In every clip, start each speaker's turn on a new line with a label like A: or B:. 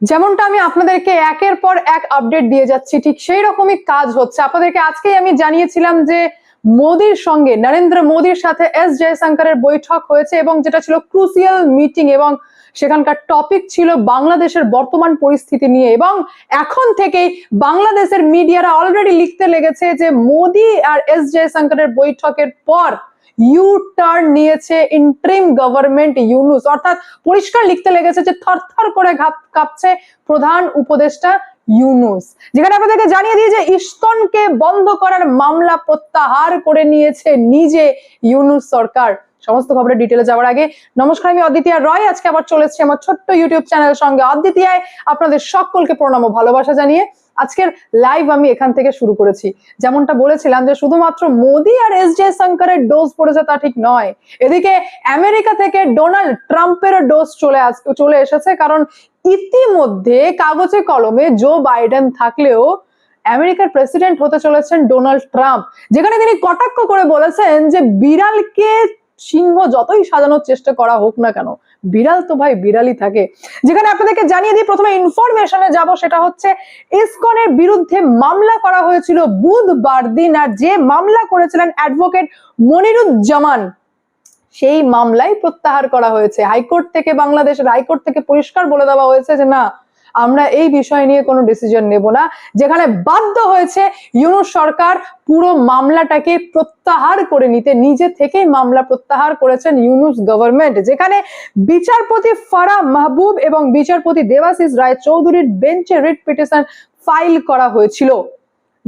A: যেমনটা আমি আপনাদেরকে একের পর এক আপডেট দিয়ে যাচ্ছি, ঠিক সেই রকমই কাজ হচ্ছে। আপনাদেরকে আজকেই আমি জানিয়েছিলাম যে মোদির সঙ্গে নরেন্দ্র মোদির সাথে এস জয়শঙ্করের বৈঠক হয়েছে এবং যেটা ছিল ক্রুসিয়াল মিটিং এবং সেখানকার টপিক ছিল বাংলাদেশের বর্তমান পরিস্থিতি নিয়ে এবং এখন থেকেই বাংলাদেশের মিডিয়ারা অলরেডি লিখতে লেগেছে যে মোদি আর এস জয়শঙ্করের বৈঠকের পর ইউ টার্ন নিয়েছে ইন্ট্রিম গভর্নমেন্ট ইউনুস অর্থাৎ পরিষ্কার লিখতে লেগেছে যে থরথর করে কাঁপছে প্রধান উপদেষ্টা ইউনুস, যেখানে আপনাদেরকে জানিয়ে দিই যে ইস্তনকে বন্ধ করার মামলা প্রত্যাহার করে নিয়েছে নিজে ইউনুস সরকার। সমস্ত খবরের ডিটেলে যাওয়ার আগে, নমস্কার, আমি অদ্বিতীয় রয়। আজকে আবার চলে এসেছি আমার ছোট্ট ইউটিউব চ্যানেলের সঙ্গে। অদ্বিতীয়ায় আপনাদের সকলকে প্রণাম ও ভালোবাসা জানিয়ে আজকের লাইভ আমি এখান থেকে শুরু করেছি। যেমনটা বলেছিলাম যে শুধুমাত্র মোদি আর এস জে শঙ্করের ডোজ পড়েছে তা ঠিক নয়। এদিকে আমেরিকা থেকে ডোনাল্ড ট্রাম্পের ডোজ চলে আস, চলে এসেছে, কারণ ইতিমধ্যে কাগজে কলমে জো বাইডেন থাকলেও আমেরিকার প্রেসিডেন্ট হতে চলেছেন ডোনাল্ড ট্রাম্প, যেখানে তিনি কটাক্ষ করে বলেছেন যে বিড়ালকে সিংহ যতই সাজানোর চেষ্টা করা হোক না কেন, বিড়াল তো ভাই বিড়ালই থাকে। যেখানে আপনাদেরকে জানিয়ে দিই, প্রথমে ইনফরমেশনে যাব, সেটা হচ্ছে ইসকনের বিরুদ্ধে মামলা করা হয়েছিল বুধবার দিন, আর যে মামলা করেছিলেন অ্যাডভোকেট মনিরুজ্জামান সেই মামলাই প্রত্যাহার করা হয়েছে। হাইকোর্ট থেকে বাংলাদেশের হাইকোর্ট থেকে পরিষ্কার বলে দেওয়া হয়েছে যে, না, আমরা এই বিষয় নিয়ে কোনো ডিসিশন নেব না। যেখানে বাধ্য হয়েছে ইউনুস সরকার পুরো মামলাটাকে প্রত্যাহার করে নিতে। নিজে থেকেই মামলা প্রত্যাহার করেছেন ইউনুস গভর্নমেন্ট, যেখানে বিচারপতি ফারা মাহবুব এবং বিচারপতি দেবাশিস রায় চৌধুরীর বেঞ্চে রিট পিটিশন ফাইল করা হয়েছিল।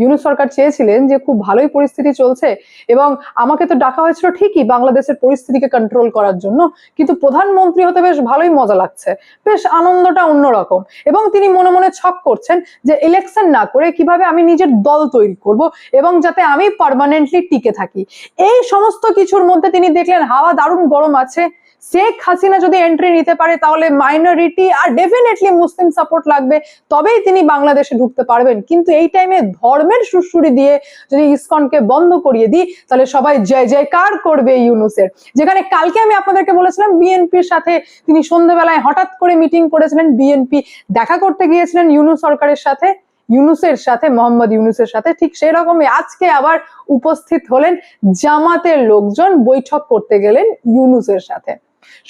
A: ইউনুস সরকার চেয়েছিলেন যে খুব ভালোই পরিস্থিতি চলছে এবং আমাকে তো ডাকা হয়েছিল ঠিকই বাংলাদেশের পরিস্থিতিকে কন্ট্রোল করার জন্য, কিন্তু প্রধানমন্ত্রী হতে বেশ ভালোই মজা লাগছে, বেশ আনন্দটা অন্যরকম এবং তিনি মনে মনে ছক করছেন যে ইলেকশন না করে কীভাবে আমি নিজের দল তৈরি করব এবং যাতে আমি পার্মানেন্টলি টিকে থাকি। এই সমস্ত কিছুর মধ্যে তিনি দেখলেন হাওয়া দারুণ গরম আছে শেখ হাসিনা যদি এন্ট্রি নিতে পারে, তাহলে মাইনরিটি আর ডেফিনেটলি মুসলিম সাপোর্ট লাগবে, তবেই তিনি বাংলাদেশে ঢুকতে পারবেন। কিন্তু এই টাইমে ধর্মের সুশ্রুরি দিয়ে যদি ইসকনকে বন্ধ করিয়ে দিই, তাহলে সবাই জয় জয়কার করবে ইউনুসের। যেখানে কালকে আমি আপনাদেরকে বলেছিলাম বিএনপির সাথে তিনি সন্ধ্যেবেলায় হঠাৎ করে মিটিং করেছিলেন বিএনপি দেখা করতে গিয়েছিলেন ইউনুস সরকারের সাথে, ইউনুসের সাথে, মোহাম্মদ ইউনুসের সাথে, ঠিক সেই রকমই আজকে আবার উপস্থিত হলেন জামাতের লোকজন, বৈঠক করতে গেলেন ইউনুসের সাথে।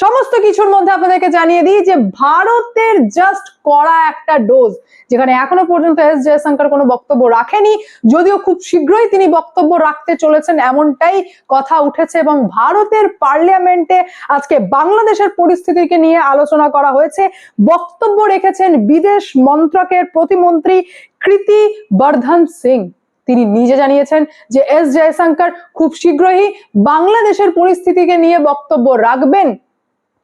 A: সমস্ত কিছুর মধ্যে আপনাদেরকে জানিয়ে দিই যে ভারতের জাস্ট করা একটা ডোজ যেখানে এখনও পর্যন্ত এস জয়শঙ্কর কোনো বক্তব্য রাখেনি, যদিও খুব শীঘ্রই তিনি বক্তব্য রাখতে চলেছেন, এমনটাই কথা উঠেছে এবং ভারতের পার্লামেন্টে আজকে বাংলাদেশের পরিস্থিতিকে নিয়ে আলোচনা করা হয়েছে। বক্তব্য রেখেছেন বিদেশ মন্ত্রকের প্রতিমন্ত্রী কৃতি বর্ধন সিং। তিনি নিজে জানিয়েছেন যে এস জয়শঙ্কর খুব শীঘ্রই বাংলাদেশের পরিস্থিতিকে নিয়ে বক্তব্য রাখবেন।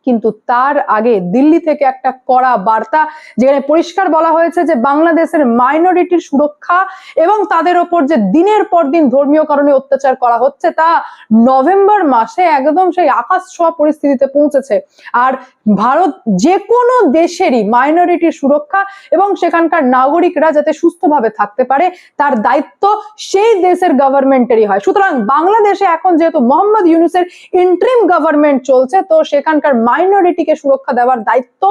A: কিন্তু তার আগে দিল্লি থেকে একটা কড়া বার্তা যেখানে পরিষ্কার বলা হয়েছে যে বাংলাদেশের মাইনরিটির সুরক্ষা এবং তাদের ওপর যে দিনের পর দিন ধর্মীয় কারণে অত্যাচার করা হচ্ছে, তা নভেম্বর মাসে একদম সেই আকাশ ছোঁয়া পরিস্থিতিতে পৌঁছেছে। আর ভারত যে কোনো দেশেরই মাইনরিটির সুরক্ষা এবং সেখানকার নাগরিকরা যাতে সুস্থভাবে থাকতে পারে, তার দায়িত্ব সেই দেশের গভর্নমেন্টেরই হয়। সুতরাং বাংলাদেশে এখন যেহেতু মোহাম্মদ ইউনুসের ইন্ট্রিম গভর্নমেন্ট চলছে, তো সেখানকার মাইনরিটিকে সুরক্ষা দেওয়ার দায়িত্ব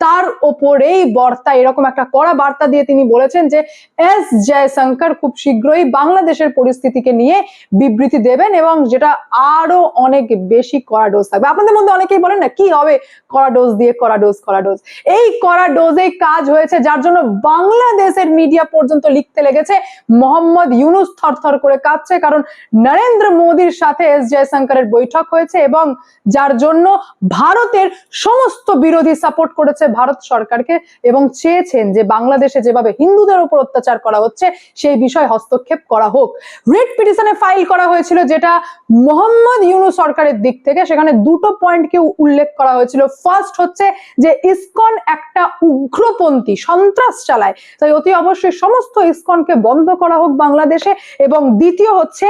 A: তার ওপরেই বর্তা, এরকম একটা কড়া বার্তা দিয়ে তিনি বলেছেন যে, এস জয়শঙ্কর খুব শীঘ্রই বাংলাদেশের পরিস্থিতিকে নিয়ে বিবৃতি দেবেন এবং যেটা আরও অনেক বেশি কড়া ডোজ থাকবে। আপনাদের মধ্যে অনেকেই বলেন না, কি হবে কড়া ডোজ দিয়ে, কড়া ডোজ কড়া ডোজ এই কড়া ডোজেই কাজ হয়েছে, যার জন্য বাংলাদেশের মিডিয়া পর্যন্ত লিখতে লেগেছে, মোহাম্মদ ইউনুস থরথর করে কাঁপছে কারণ নরেন্দ্র মোদীর সাথে এস জয়শঙ্করের বৈঠক হয়েছে এবং যার জন্য ভারতের সমস্ত বিরোধী সাপোর্ট করেছে ভারত সরকারকে এবং চেয়েছেন যে বাংলাদেশে যেভাবে হিন্দুদের উপর অত্যাচার করা হচ্ছে, সেই বিষয় হস্তক্ষেপ করা হোক। রিট পিটিশনে ফাইল করা হয়েছিল যেটা মোহাম্মদ ইউনু সরকারের দিক থেকে, সেখানে দুটো পয়েন্টকে উল্লেখ করা হয়েছিল। ফার্স্ট হচ্ছে যে ইসকন একটা উগ্রপন্থী সন্ত্রাস চালায়, তাই অতি অবশ্যই সমস্ত ইসকনকে বন্ধ করা হোক বাংলাদেশে। এবং দ্বিতীয় হচ্ছে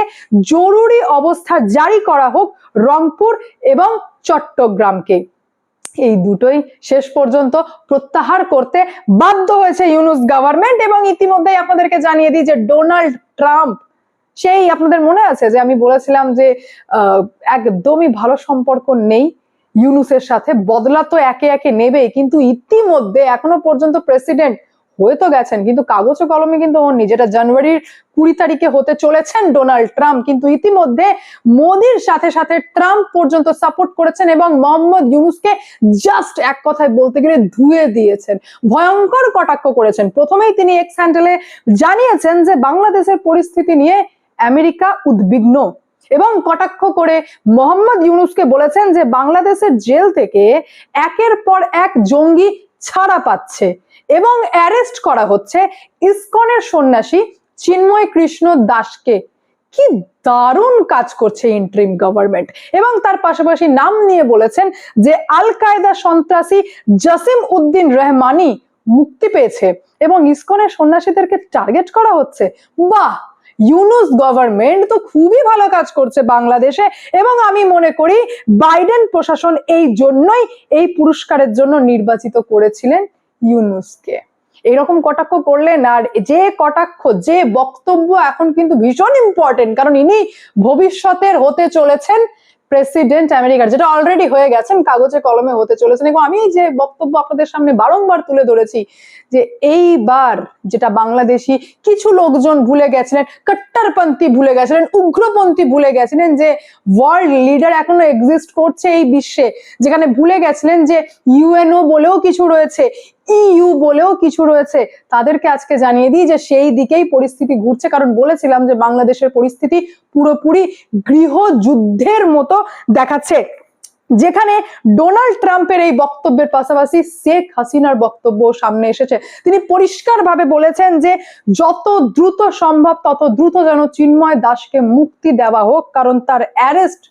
A: জরুরি অবস্থা জারি করা হোক রংপুর এবং চট্টগ্রামকে। এই দুটোই শেষ পর্যন্ত প্রত্যাহার করতে বাধ্য হয়েছে ইউনুস গভর্নমেন্ট এবং ইতিমধ্যেই আপনাদেরকে জানিয়ে দিই যে ডোনাল্ড ট্রাম্প, সেই আপনাদের মনে আছে যে আমি বলেছিলাম যে একদমই ভালো সম্পর্ক নেই ইউনুসের সাথে, বদলা তো একে একে নেবে কিন্তু ইতিমধ্যে এখনও পর্যন্ত প্রেসিডেন্ট হয়ে তো গেছেন, কিন্তু কাগজে কলমে কিন্তু হননি যেটা জানুয়ারির কুড়ি তারিখে হতে চলেছেন ডোনাল্ড ট্রাম্প, কিন্তু ইতিমধ্যে মোদির সাথে সাথে ট্রাম্প পর্যন্ত সাপোর্ট করেছেন এবং মোহাম্মদ ইউনুসকে জাস্ট এক কথায় বলতে গেলে ধুয়ে দিয়েছেন, ভয়ঙ্কর কটাক্ষ করেছেন। প্রথমেই তিনি এক্স হ্যান্ডেলে জানিয়েছেন যে বাংলাদেশের পরিস্থিতি নিয়ে আমেরিকা উদ্বিগ্ন এবং কটাক্ষ করে মোহাম্মদ ইউনুসকে বলেছেন যে বাংলাদেশের জেল থেকে একের পর এক জঙ্গি ছাড়া পাচ্ছে এবং অ্যারেস্ট করা হচ্ছে ইসকনের সন্ন্যাসী চিন্ময় কৃষ্ণ দাসকে। কি দারুণ কাজ করছে ইন্ট্রিম গভর্নমেন্ট এবং তার পাশাপাশি নাম নিয়ে বলেছেন যে আল কায়দা সন্ত্রাসী জাসিম উদ্দিন রহমানি মুক্তি পেয়েছে এবং ইসকনের সন্ন্যাসীদেরকে টার্গেট করা হচ্ছে। বাহ! ইউনুস গভর্নমেন্ট তো খুবই ভালো কাজ করছে বাংলাদেশে এবং আমি মনে করি বাইডেন প্রশাসন এই জন্যই এই পুরস্কারের জন্য নির্বাচিত করেছিলেন ইউনুসকে। এইরকম কটাক্ষ করলেন আর যে কটাক্ষ, যে বক্তব্য এখন কিন্তু ভীষণ ইম্পর্টেন্ট কারণ ইনি ভবিষ্যতের হতে চলেছেন প্রেসিডেন্ট আমেরিকার, যেটা অলরেডি হয়ে গেছেন কাগজে কলমে হতে চলেছেন এবং আমি যে বক্তব্য আপনাদের সামনে বারংবার তুলে ধরেছি যে এইবার যেটা বাংলাদেশি, কিছু লোকজন ভুলে গেছিলেন, কট্টারপন্থী ভুলে গেছিলেন, উগ্রপন্থী ভুলে গেছিলেন যে ওয়ার্ল্ড লিডার এখনও এক্সিস্ট করছে এই বিশ্বে। যেখানে ভুলে গেছিলেন যে ইউএনও বলেও কিছু রয়েছে। ইইউ বলেও কিছু রয়েছে। তাদেরকে আজকে জানিয়ে দিই যে সেই দিকেই পরিস্থিতি ঘুরছে। কারণ বলেছিলাম যে বাংলাদেশের পরিস্থিতি পুরোপুরি গৃহযুদ্ধের মতো দেখাচ্ছে। যেখানে ডোনাল্ড ট্রাম্পের এই বক্তব্যের পাশাপাশি শেখ হাসিনার বক্তব্য সামনে এসেছে। তিনি পরিষ্কারভাবে বলেছেন যে যত দ্রুত সম্ভব, তত দ্রুত যেন চিন্ময় দাসকে মুক্তি দেওয়া হোক, কারণ তার অ্যারেস্ট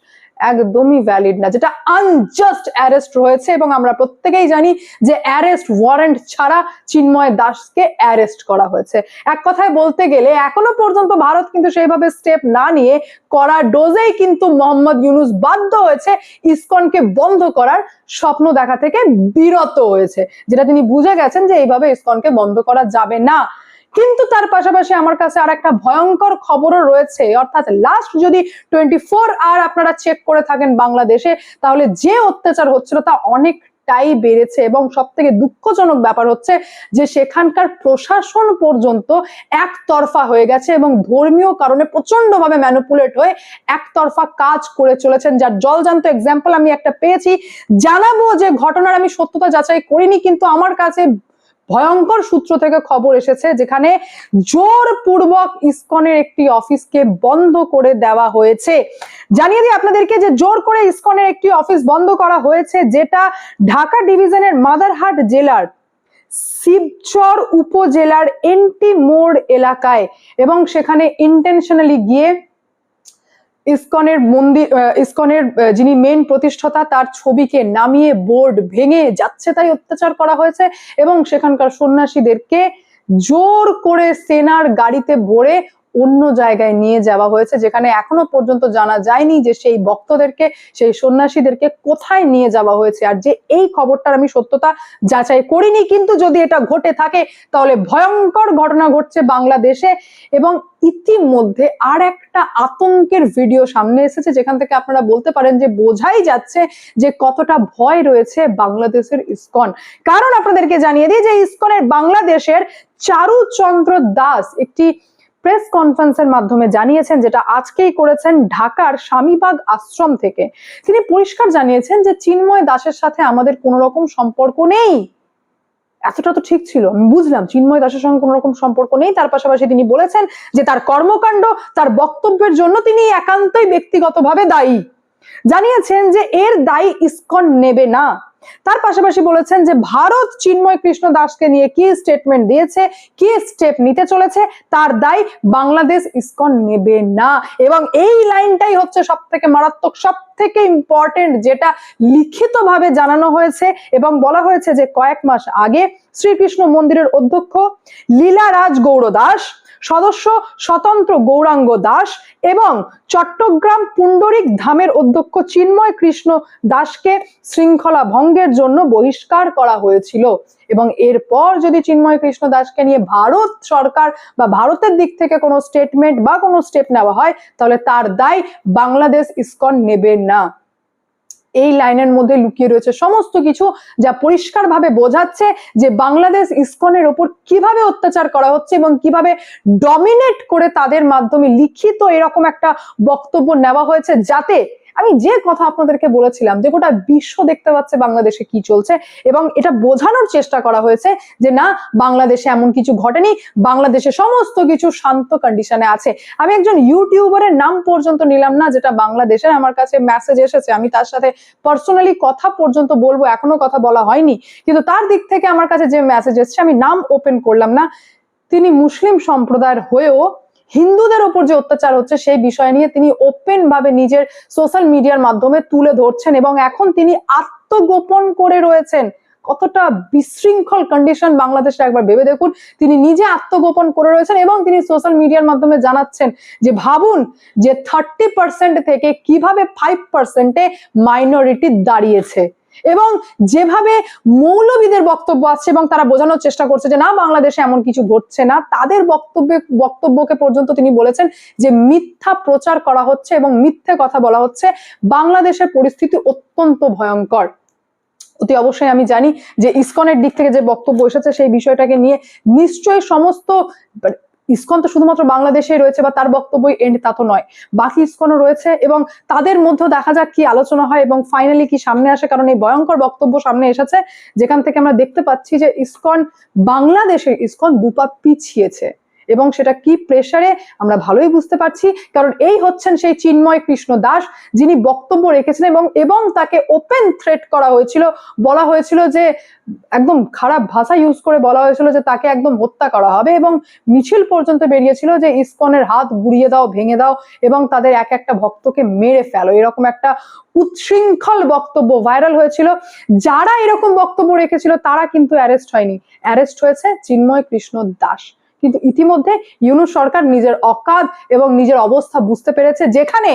A: একদমই ভ্যালিড না, যেটা আনজাস্ট অ্যারেস্ট রয়েছে এবং আমরা প্রত্যেকেই জানি যে অ্যারেস্ট ওয়ারেন্ট ছাড়া চিন্ময় দাসকে অ্যারেস্ট করা হয়েছে। এক কথায় বলতে গেলে এখনও পর্যন্ত ভারত কিন্তু সেইভাবে স্টেপ না নিয়ে করা ডোজেই কিন্তু মোহাম্মদ ইউনুস বাধ্য হয়েছে ইসকনকে বন্ধ করার স্বপ্ন দেখা থেকে বিরত হয়েছে, যেটা তিনি বুঝে গেছেন যে এইভাবে ইসকনকে বন্ধ করা যাবে না। কিন্তু তার পাশাপাশি আমার কাছে আর একটা ভয়ঙ্কর খবরও রয়েছে। অর্থাৎ লাস্ট যদি টোয়েন্টি ফোর আওয়ার আপনারা চেক করে থাকেন বাংলাদেশে, তাহলে যে অত্যাচার হচ্ছিল তা অনেকটাই বেড়েছে এবং সব থেকে দুঃখজনক ব্যাপার হচ্ছে যে সেখানকার প্রশাসন পর্যন্ত একতরফা হয়ে গেছে এবং ধর্মীয় কারণে প্রচণ্ড ভাবে ম্যানুপুলেট হয়ে একতরফা কাজ করে চলেছেন। যার জলজান্ত এক্সাম্পল আমি একটা পেয়েছি। জানাব যে ঘটনার আমি সত্যতা যাচাই করিনি, কিন্তু আমার কাছে ভয়ঙ্কর সূত্র থেকে খবর এসেছে, যেখানে জোরপূর্বক ইসকনের একটি অফিসকে বন্ধ করে দেওয়া হয়েছে। জানিয়ে দিই আপনাদেরকে যে জোর করে ইসকনের একটি অফিস বন্ধ করা হয়েছে, যেটা ঢাকা ডিভিশনের মাদারহাট জেলার শিবচর উপজেলার এন্টি মোড় এলাকায় এবং সেখানে ইন্টেনশনালি গিয়ে ইসকনের মন্দির ইসকনের যিনি মেন প্রতিষ্ঠাতা, তার ছবিকে নামিয়ে বোর্ড ভেঙে যাচ্ছে তাই অত্যাচার করা হয়েছে এবং সেখানকার সন্ন্যাসীদেরকে জোর করে সেনার গাড়িতে ভরে অন্য জায়গায় নিয়ে যাওয়া হয়েছে, যেখানে এখনও পর্যন্ত জানা যায়নি যে সেই ভক্তদেরকে, সেই সন্ন্যাসীদেরকে কোথায় নিয়ে যাওয়া হয়েছে। আর যে এই খবরটার আমি সত্যতা যাচাই করিনি, কিন্তু যদি এটা ঘটে থাকে, তাহলে ভয়ঙ্কর ঘটনা ঘটছে বাংলাদেশে। এবং ইতিমধ্যে আর একটা আতঙ্কের ভিডিও সামনে এসেছে, যেখান থেকে আপনারা বলতে পারেন যে বোঝাই যাচ্ছে যে কতটা ভয় রয়েছে বাংলাদেশের ইসকন। কারণ আপনাদেরকে জানিয়ে দিই যে ইসকনের বাংলাদেশের চারুচন্দ্র দাস, একটি প্রেস কনফারেন্সের মাধ্যমে জানিয়েছেন যেটা আজকেই করেছেন ঢাকার স্বামীবাগ আশ্রম থেকে। তিনি পরিষ্কার জানিয়েছেন যে চিন্ময় দাসের সাথে আমাদের কোনো রকম সম্পর্ক নেই। এতটা তো ঠিক ছিল, আমি বুঝলাম চিন্ময় দাসের সঙ্গে কোনো রকম সম্পর্ক নেই। তার পাশাপাশি তিনি বলেছেন যে তার কর্মকাণ্ড, তার বক্তব্যের জন্য তিনি একান্তই ব্যক্তিগতভাবে দায়ী। জানিয়েছেন যে এর দায়ী ইস্কন নেবে না। তার পাশাপাশি বলেছেন যে ভারত চিন্ময় কৃষ্ণ দাসকে নিয়ে কি স্টেটমেন্ট দিয়েছে, কি স্টেপ নিতে চলেছে, তার দায় বাংলাদেশ ইসকন নেবে না। এবং এই লাইনটাই হচ্ছে সব থেকে মারাত্মক সব থেকে ইম্পর্টেন্ট যেটা লিখিতভাবে জানানো হয়েছে এবং বলা হয়েছে যে কয়েক মাস আগে শ্রীকৃষ্ণ মন্দিরের অধ্যক্ষ লীলা রাজ গৌর দাস, সদস্য স্বতন্ত্র গৌরাঙ্গ দাস এবং চট্টগ্রাম পুণ্ডরিক ধামের অধ্যক্ষ চিন্ময় কৃষ্ণ দাসকে শৃঙ্খলা ভঙ্গের জন্য বহিষ্কার করা হয়েছিল। এবং এরপর যদি চিন্ময় কৃষ্ণ দাসকে নিয়ে ভারত সরকার বা ভারতের দিক থেকে কোনো স্টেটমেন্ট বা কোনো স্টেপ নেওয়া হয়, তাহলে তার দায় বাংলাদেশ ইসকন নেবে না। এই লাইনের মধ্যে লুকিয়ে রয়েছে সমস্ত কিছু যা পরিষ্কারভাবে বোঝাচ্ছে যে বাংলাদেশ ইসকনের ওপর কীভাবে অত্যাচার করা হচ্ছে এবং কীভাবে ডমিনেট করে তাদের মাধ্যমে লিখিত এরকম একটা বক্তব্য নেওয়া হয়েছে যাতে আমি যে কথা আপনাদেরকে বলেছিলাম যে গোটা বিশ্ব দেখতে পাচ্ছে বাংলাদেশে কি চলছে এবং এটা বোঝানোর চেষ্টা করা হয়েছে যে না, বাংলাদেশে এমন কিছু ঘটেনি, বাংলাদেশে সমস্ত কিছু শান্ত কন্ডিশনে আছে। আমি একজন ইউটিউবারের নাম পর্যন্ত নিলাম না, যেটা বাংলাদেশের আমার কাছে মেসেজ এসেছে। আমি তার সাথে পার্সোনালি কথা পর্যন্ত বলব, এখনও কথা বলা হয়নি। কিন্তু তার দিক থেকে আমার কাছে যে মেসেজ এসেছে, আমি নাম ওপেন করলাম না। তিনি মুসলিম সম্প্রদায়ের হয়েও হিন্দুদের ওপর যে অত্যাচার হচ্ছে সেই বিষয় নিয়ে তিনি ওপেন ভাবে নিজের সোশ্যাল মিডিয়ার মাধ্যমে তুলে ধরছেন এবং এখন তিনি আত্মগোপন করে রয়েছেন। কতটা বিশৃঙ্খল কন্ডিশন বাংলাদেশে একবার ভেবে দেখুন। তিনি নিজে আত্মগোপন করে রয়েছেন এবং তিনি সোশ্যাল মিডিয়ার মাধ্যমে জানাচ্ছেন যে, ভাবুন যে থার্টি পার্সেন্ট থেকে কীভাবে ফাইভ পার্সেন্টে মাইনরিটি দাঁড়িয়েছে। এবং যেভাবে মৌলবীদের বক্তব্য আছে এবং তারা বোঝানোর চেষ্টা করছে যে, না, বাংলাদেশে এমন কিছু ঘটছে না। তাদের বক্তব্যে, বক্তব্যকে পর্যন্ত তিনি বলেছেন যে, মিথ্যা প্রচার করা হচ্ছে এবং মিথ্যে কথা বলা হচ্ছে। বাংলাদেশের পরিস্থিতি অত্যন্ত ভয়ঙ্কর। অতি অবশ্যই আমি জানি যে, ইসকনের দিক থেকে যে বক্তব্য এসেছে সেই বিষয়টাকে নিয়ে নিশ্চয়ই সমস্ত মানে ইসকন তো শুধুমাত্র বাংলাদেশেই রয়েছে বা তার বক্তব্যই এন্ড তা তো নয়। বাকি ইসকনও রয়েছে এবং তাদের মধ্যে দেখা যাক কি আলোচনা হয় এবং ফাইনালি কি সামনে আসে, কারণ এই ভয়ঙ্কর বক্তব্য সামনে এসেছে। যেখান থেকে আমরা দেখতে পাচ্ছি যে ইসকন বাংলাদেশের ইসকন দুপা পিছিয়েছে। এবং সেটা কি প্রেশারে আমরা ভালোই বুঝতে পারছি। কারণ এই হচ্ছেন সেই চিন্ময় কৃষ্ণ দাস, যিনি বক্তব্য রেখেছিলেন এবং এবং তাকে ওপেন থ্রেট করা হয়েছিল। বলা হয়েছিল যে, একদম খারাপ ভাষা ইউজ করে বলা হয়েছিল যে, তাকে একদম হত্যা করা হবে এবং মিছিল পর্যন্ত বেরিয়েছিল যে, ইসকনের হাত গুড়িয়ে দাও, ভেঙে দাও এবং তাদের এক একটা ভক্তকে মেরে ফেলো। এরকম একটা উচ্ছৃঙ্খল বক্তব্য ভাইরাল হয়েছিল। যারা এরকম বক্তব্য রেখেছিল, তারা কিন্তু অ্যারেস্ট হয়নি। অ্যারেস্ট হয়েছে চিন্ময় কৃষ্ণ দাস। কিন্তু ইতিমধ্যে ইউনুস সরকার নিজের অকাদ এবং নিজের অবস্থা বুঝতে পেরেছে, যেখানে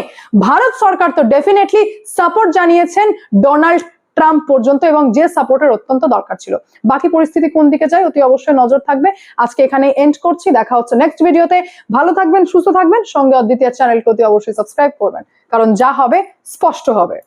A: ভারত সরকার তো ডেফিনেটলি সাপোর্ট জানিয়েছেন ডোনাল্ড ট্রাম্প পর্যন্ত এবং যে সাপোর্টের অত্যন্ত দরকার ছিল। বাকি পরিস্থিতি কোন দিকে যায় অতি অবশ্যই নজর থাকবে। আজকে এখানে এন্ড করছি। দেখা হচ্ছে নেক্সট ভিডিওতে ভালো থাকবেন, সুস্থ থাকবেন। সঙ্গে অদ্বিতীয় চ্যানেলকে অতি অবশ্যই সাবস্ক্রাইব করবেন। কারণ যা হবে স্পষ্ট হবে।